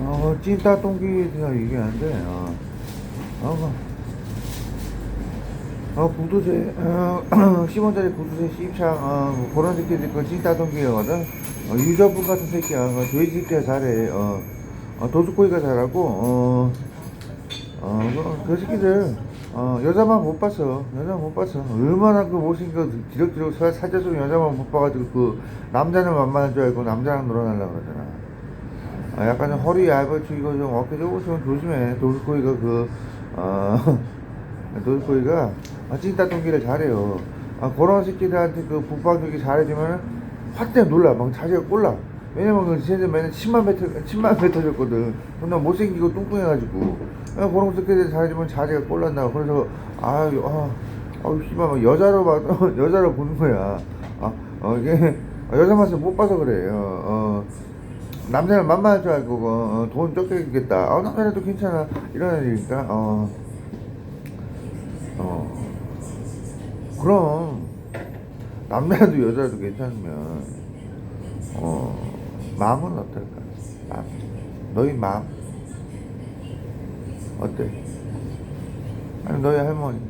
어, 찐따 똥기가 이게 안 돼. 어, 어, 어 구두쇠, 어, 10원짜리 구두쇠 씹창, 어, 뭐 그런 새끼들 그 찐따 똥기거든. 어, 유저분 같은 새끼야. 어, 돼지 새끼가 잘해. 어, 어, 도수코이가 잘하고, 어, 어, 그, 그 새끼들, 어, 여자만 못 봤어. 여자만 못 봤어. 얼마나 그 못생겨, 사- 사자 속 여자만 못 봐가지고 그, 남자는 만만한 줄 알고 남자랑 놀아달라고 그러잖아. 아, 약간 좀 허리 얇아지고 좀 어깨 좁으시면 조심해. 도수코이가 그, 어, 도수코이가 아, 찐따 똥기를 잘해요. 아, 그런 새끼들한테 그 북방적이 잘해주면은 확 놀라. 막 자기가 꼴라. 왜냐면 그 쟤들 맨날 침만 뱉어, 침만 뱉어졌거든. 존나 못생기고 뚱뚱해가지고. 아, 그런 새끼들 잘해주면 자기가 꼴난다고. 그래서, 아유, 아, 아유, 씨발, 막 여자로 봐, 여자로 보는 거야. 아, 어, 이게, 여자 맛을 못 봐서 그래. 어, 어. 남자는 만만할 줄 알고 어, 어, 돈 적게 있겠다. 어, 남자라도 괜찮아. 이런 애들이니까 어, 어, 그럼 남자라도 여자라도 괜찮으면 어, 마음은 어떨까? 마음. 너희 마음 어때? 아니 너희 할머니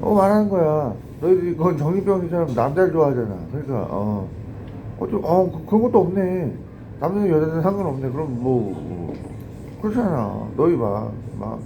어 말하는 거야. 너희들이 그건 정신병이처럼 남자를 좋아하잖아. 그러니까 어. 어 그- 그런 것도 없네. 남자든 여자든 상관없네. 그럼 뭐, 뭐 그렇잖아. 너희 봐, 막